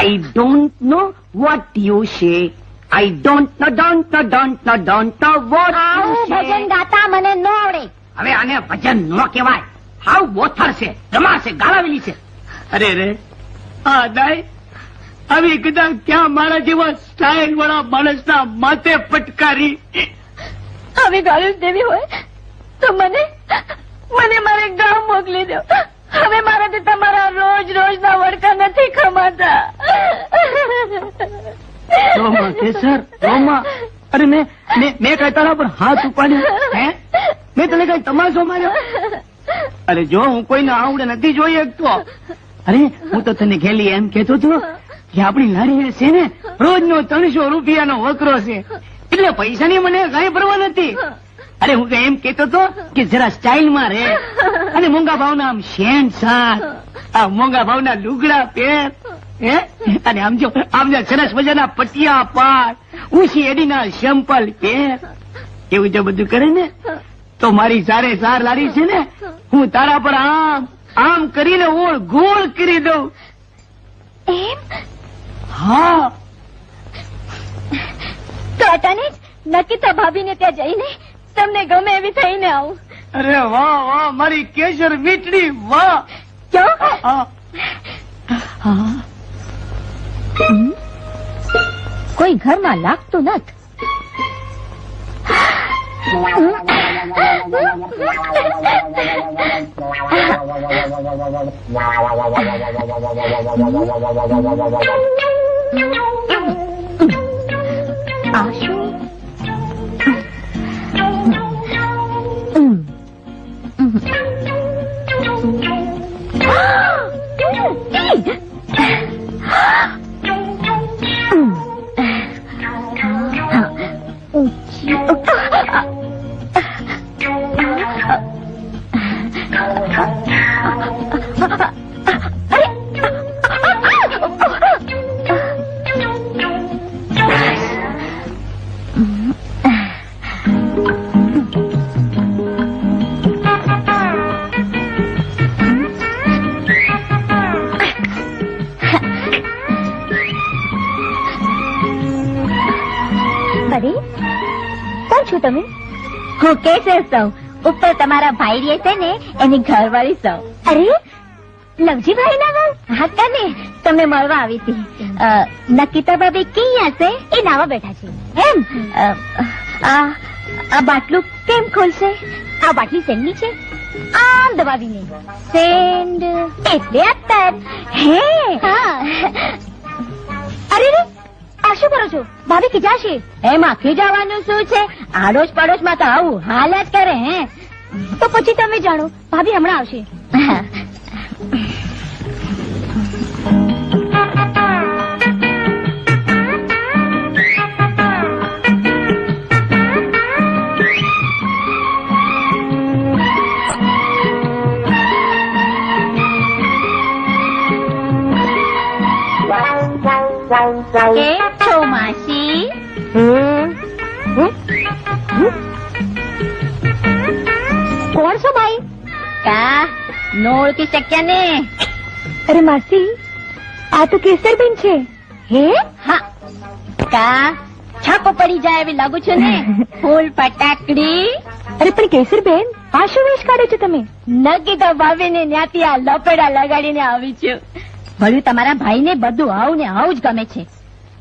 I don't know what you say. I don't know, don't know, don't know, don't know what આવું you Bhajan say. ગાતા મને ન આવડે. હવે આને ભજન ન કહેવાય. હાવ બોથર છે ગમા છે ગાળાવેલી છે. અરે રે આ દાય આવી કદાચ ક્યાં મારા જેવા સ્ટાઇલ વાળા માણસના માથે પટકારી આવી ગાળો દેવી હોય તો મને મને મારે ગામ મોકલી દો. હવે મારાથી તમારા રોજ રોજ ના વડકા નથી ખમાતા. રોમા કેસર રોમા અરે, મેં મેં કઈ તારા પર હાથ ઉપાડ્યો? મેં તને કઈ તમાશો માર્યો? અરે, જો હું કોઈને આવડે નથી જોઈ શકતો. અરે, હું તો તને ખેલી એમ કેતો હતો કે આપણી લારી છે ને રોજ નો ત્રણસો રૂપિયાનો વકરો છે. એટલે પૈસાની મને કઈ પરવા નથી. અરે, હું એમ કેતો હતો કે જરા સ્ટાઇલમાં રહે. અને મોંઘા ભાવના આમ શેન સાત. આ મોંઘા ભાવના લુગડા પહેર. હે અને આમ જો આમ જો સરસ મજાના પટિયા પાર ઉછી એડીના સેમ્પલ કે એવું જો બધું કરે ને? તો મારી સારે સાર લારી છે ને હું તારા પર આમ આમ કરીને ઓળ ગોળ કરી દઉં. એમ? હા. તો અટાને જ નકીતા ભાભીને ત્યાં જઈને તમને ગમે એવી થઈને આવું. અરે વાહ વાહ મારી કેસર મીઠડી વાહ. ક્યાં હા. હા. કોઈ ઘરમાં લાગતું નથી. સૌ. ઉપર તમારા ભાઈ રહે છે ને એની ઘરવાળી સૌ. અરે લવજીભાઈ ના? હા તને તમને મળવા આવી હતી. નકિતા ભાભી ક્યાં હશે એ નાવા બેઠા છે. એમ? આ આ બાટલું કેમ ખોલશે? આ બાટલી સેમની છે? આમ દબાવીને. સેન્ડ એટલે અત્તર હે? હા. અરે રે આ શું કરો છો? ભાભી ખીજાશે એમાં ખીજાવાનું શું છે? આડોશ પડોશમાં તો આવું હાલ જ કરે હે? તો પછી તમે જાણો ભાભી હમણાં આવશે. કા નો ઓળખી શક્યા ને અરે માસી આ તો કેસરબેન છે હે હા કા છાપો પડી જાય એવી લાગુ છે ને ફૂલ ફટાકડી અરે પણ કેસરબેન આ શું વેશ કાઢો છો તમે નક્કી તો ભાભીને ન્યાથી આ લપેડા લગાડીને આવી છું વળ્યું તમારા ભાઈને બધું આવું ને આવું જ ગમે છે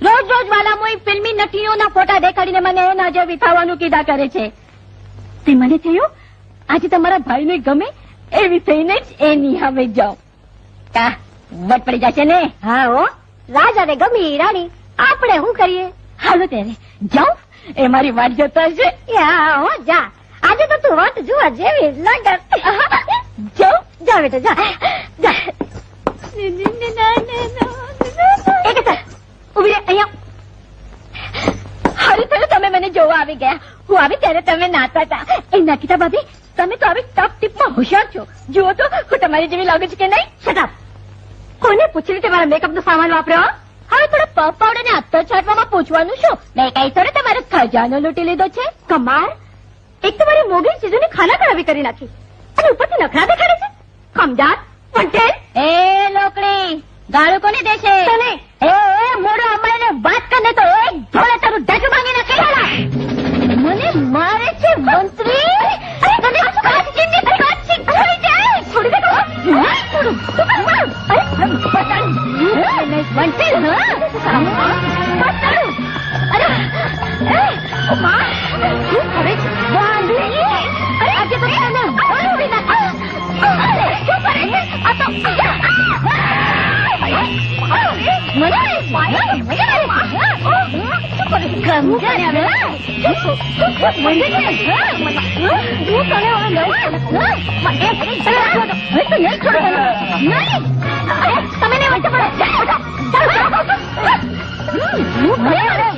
રોજ રોજ વાલા મોઈ ફિલ્મી નટીઓના ફોટા દેખાડીને મને એના જેવી થવાનું કીધા કરે છે। તે મને થયું આજે તમારા ભાઈને ગમે એવી થઈને જ એની હવે જાઓ કા વટ પડી જશે ને? હા હો. રાજાને ગમી રાણી. આપણે શું કરીએ? હાલો ત્યારે જાઉં એ મારી વાટ જતા છે હો જા. આજે તો તું વાટ જોવા જેવી લગન જાઉં જા બેટા જા. જા. ઊભી રે અહીંયા. હારું થયું તમે મને જોવા આવી ગયા. હું આવી ત્યારે તમે નાતા હતા. એ નકીતા ભાભી તમે તો આવી ટપ ટીપમાં હોશિયાર છો. જુઓ તો હું તમારી જેવી લાગુ છું કે નહીં? શટાપ કોને પૂછ્યું તમારા મેકઅપ નો સામાન વાપર્યો હવે થોડો પફ પાવડર ને અત્તર છાંટવામાં પૂછવાનું શું? મેં કઈ થોડે તમારો ખજાનો લૂંટી લીધો છે? કમાર એક તો મારી મોગી ચીજોની ખાના ખરાબી કરી નાખી. અને ઉપરથી નખરા દેખાડે છે? ખમદાર. પટેલ એ લોકડી ગાળું કોને દેશે? તને. એ મોડો અમારે એક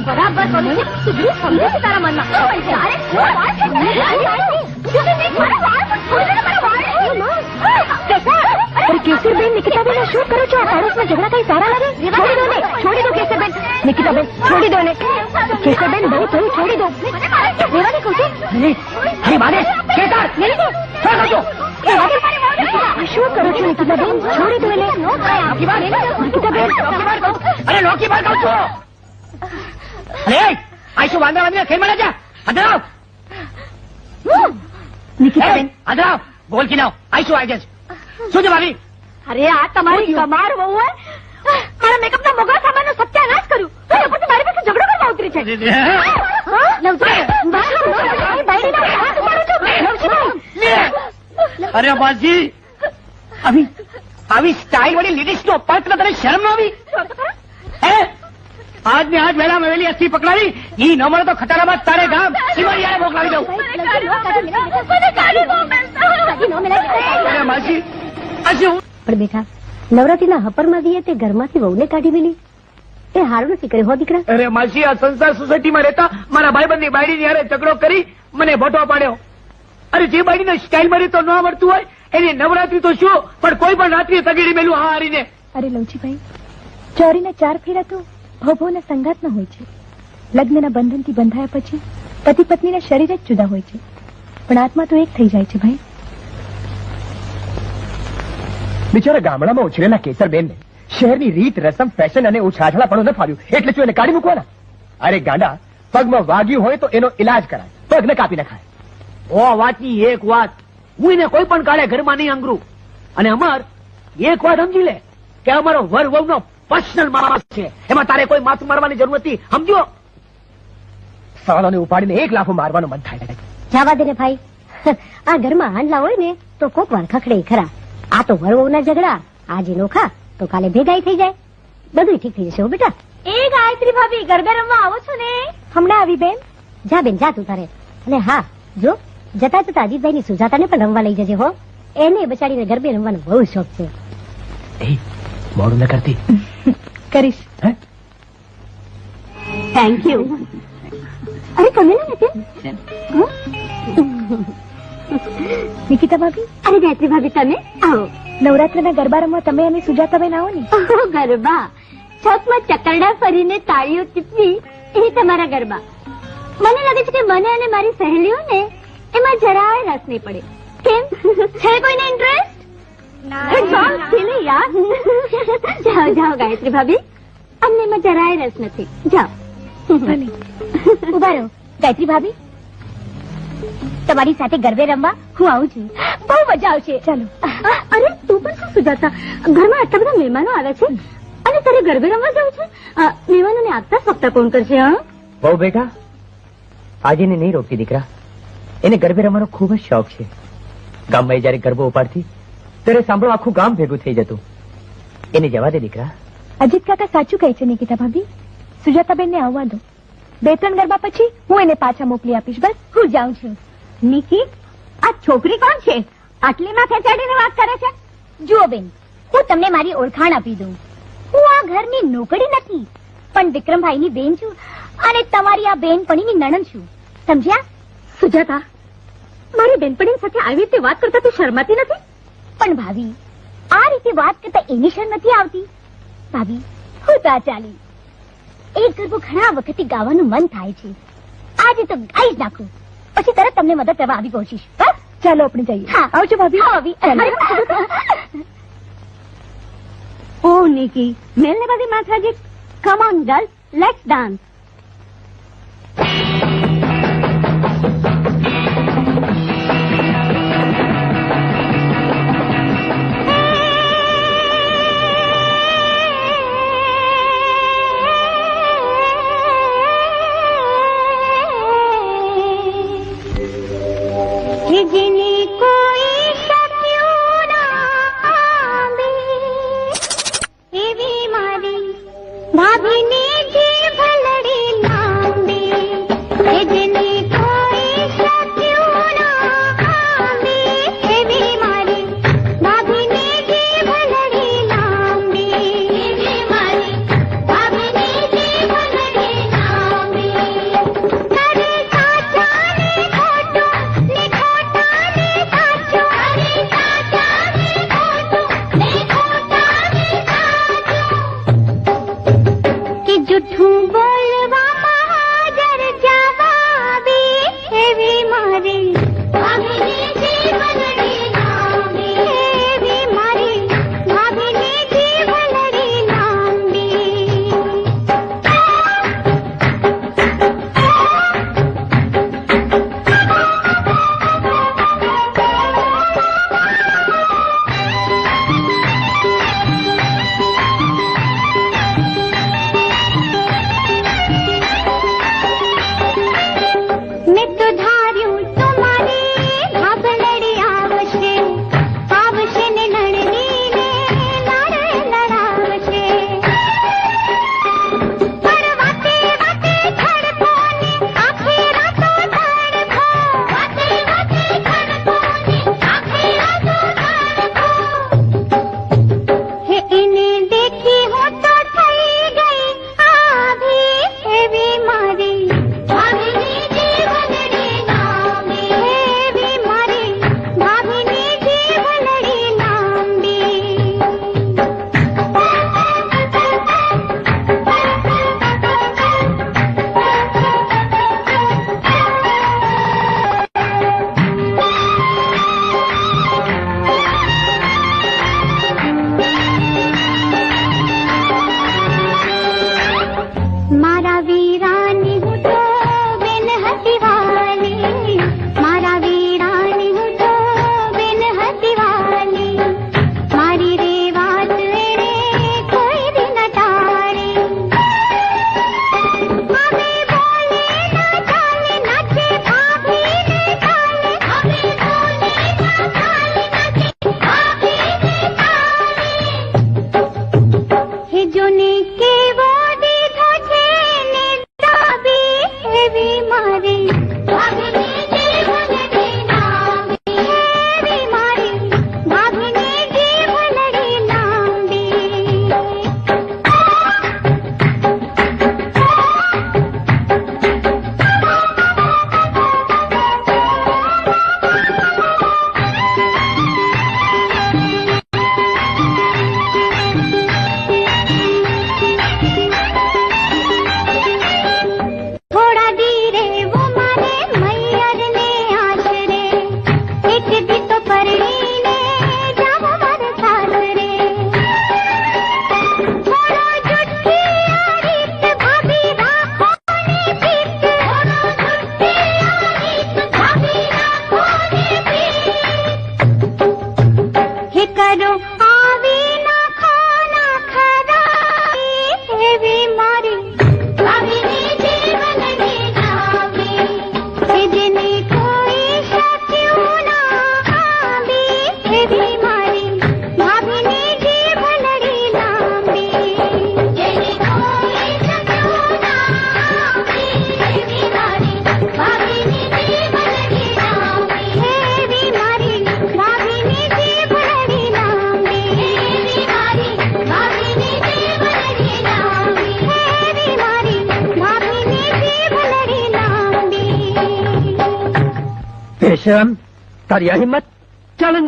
બરાબર તારા મનમાં અરે કેસરબેન નિકિતાબેન શું કરો છો? પાડોશમાં ઝઘડા કઈ સારા લાગે? છોડી દો ને છોડી દો કેસરબેન. નિકિતાબેન છોડી દો ને. કેસરબેન બહુ થયું છોડી દો. રેવા દે. કહું છું અરે મારે કેતર મેલી દો શું કરો છો? નિકિતાબેન? છોડી દો ને નિકિતાબેન. અરે લોકી બાર કહું છું. અરે આ વાંદરા વાંદરા ખેલ મળે જા અધરાવ નિકિતાબેન. અધરાવ બોલ કી નાવ. આઈશું શું આવી જશે શું છે ભાભી? અરે આ તમારી કમાર બહુ હોય મારા મેકઅપ ના મોગા સામાન સત્યાનાશ કર્યું. પછી મારી પાસે ઝઘડો કરવા ઉતરી છે. અરે બાજી આવી આવી સ્ટાઇલ વાળી લેડીઝ નો અપાર તને શરમ ન આવી? હે? આજ ને આજ વેલા મેલી અસ્થિ પકડાવી ઈ ન મળે તો ખટારામાં તારે ગામ. સિમરિયાને મોકલાવી દઉં. પણ બેટા નવરાત્રીના હપરમાં દઈએ તે ઘરમાંથી વહુને કાઢી મેલી. એ હારું નથી કર્યો હો દીકરા? અરે માસી આ સંસાર સોસાયટીમાં રહેતા મારા ભાઈબંધની બાયડીની હારે ઝઘડો કરી મને ભોટો પાડ્યો. અરે જે બાયડીને સ્ટાઇલ મારી તો ન આવડતું હોય એની નવરાત્રી તો શું? પણ કોઈ પણ રાત્રિ તગીડી મેલું હા હારીને. અરે લવજીભાઈ ચોરીના ચાર ફેરા તો ભવભવના સંગાતના હોય છે. લગ્નના બંધનથી બંધાયા પછી પતિ પત્નીના શરીર જ જુદા હોય છે. પણ આત્મા તો એક થઈ જાય છે ભાઈ. બિચારા ગામડામાં ઉછરેલા કેસરબેનને શહેરની રીત રસમ ફેશન અને ઉછાછળાપણું ન ફાવ્યું એટલે શું એને કાઢી મૂકવાના? અરે ગાંડા પગમાં વાગ્યું હોય તો એનો ઇલાજ કરાય. પગને કાપી નખાય. ઓ વાતની એક વાત. હું એને કોઈ પણ કાળે ઘરમાં નહીં અંગરું. અને અમર એક વાત સમજી લે કે અમારો વર વહુનો પર્સનલ માણસ છે. એમાં તારે કોઈ માથું મારવાની જરૂર નથી. સમજો? સાળાને ઉપાડીને એક લાફો મારવાનું મન થાય. જવા દે ને ભાઈ. આ ઘરમાં હાંડલા હોય ને તો કોક વાર ખખડે ખરા. આ તો વરવના ઝઘડા. આજે નોખા તો કાલે ભેગાઈ થઈ જાય. બધું ઠીક થઈ જશે હો બેટા. એ ગાયત્રી ભાભી ગરબે રમવા આવો છો ને? હમણાં આવી બેન. જા બેન જા તું તારે. અને હા જો જતા જતા અજીતભાઈ ની સુજાતાને પણ રમવા લઈ જજે હો. એને બચાડીને ગરબે રમવાનો બહુ શોખ છે. એ મોડું ન કરતી. કરીશ. થેન્ક યુ અરે તમે ના નીતિન નિકિતા ભાભી અરે ગાયત્રી ભાભી તમે આવો નવરાત્રના ગરબા રમવા તમે અને સુજાતાબેન આવો ને ગરબા છતમાં ચકરડા ફરીને તાળીઓ ટીપવી એ તમારા ગરબા મને લાગે છે કે મને અને મારી સહેલીઓને એમાં જરાય રસ નહીં પડે કેમ છે કોઈને ઇન્ટરેસ્ટ યાર જાઓ જાઓ ગાયત્રી ભાભી અમને એમાં જરાય રસ નથી જાઓ ઊભા રહો ગાયત્રી ભાભી તમારી સાથે ગરબે રમવા હું આવું છું. બહુ મજા આવશે. ચાલો. અરે તું પણ શું સુજાતા? ઘરમાં આટલા બધા મહેમાનો આવે છે? અને તારે ગરબે રમવા જવું છે? મહેમાનોને આપતા સપ્તાહ કોણ કરશે બહુ બેટા આજે એને નહીં રોકતી દીકરા. એને ગરબે રમવાનો ખૂબ જ શોખ છે. ગામમાં જયારે ગરબો ઉપાડતી ત્યારે સાંભળો આખું ગામ ભેગું થઈ જતું. એને જવા દે દીકરા. અજીત કાકા સાચું કહે છે નિકિતા ભાભી સુજાતાબેનને આવવા દો. બે ત્રણ ગરબા પછી હું એને પાછા મોકલી આપીશ બસ. હું જાઉં છું. નિકી આ છોકરી કોણ છે? આટલી માથે ચડીને વાત કરે છે? જુઓ બેન હું તમને મારી ઓળખાણ આપી દઉં. હું આ ઘરની નોકરી નથી પણ વિક્રમભાઈની બેન છું અને તમારી આ બેનપણીની નણંદ છું. સમજ્યા? સુજાતા મારી બેનપણી સાથે આવી રીતે વાત કરતા તું શરમાતી નથી? પણ ભાભી આ રીતે વાત કરતા એની શરમ નથી આવતી? ભાભી હું તા ચાલી એક ગરબો ઘણા વખતથી ગાવાનું મન થાય છે. આજે તો ગાઈ જ નાખું. પછી તરત તમને મદદ કરવા આવી પહોંચીશ. ચાલો આપણે જઈએ. આવજો ભાભી. ભાભી. ઓ નિકી. મેલને બધી માથાજી come on girl let's dance સાચું લાંબી પેશમ તારી આ હિંમત ચાલ અંદર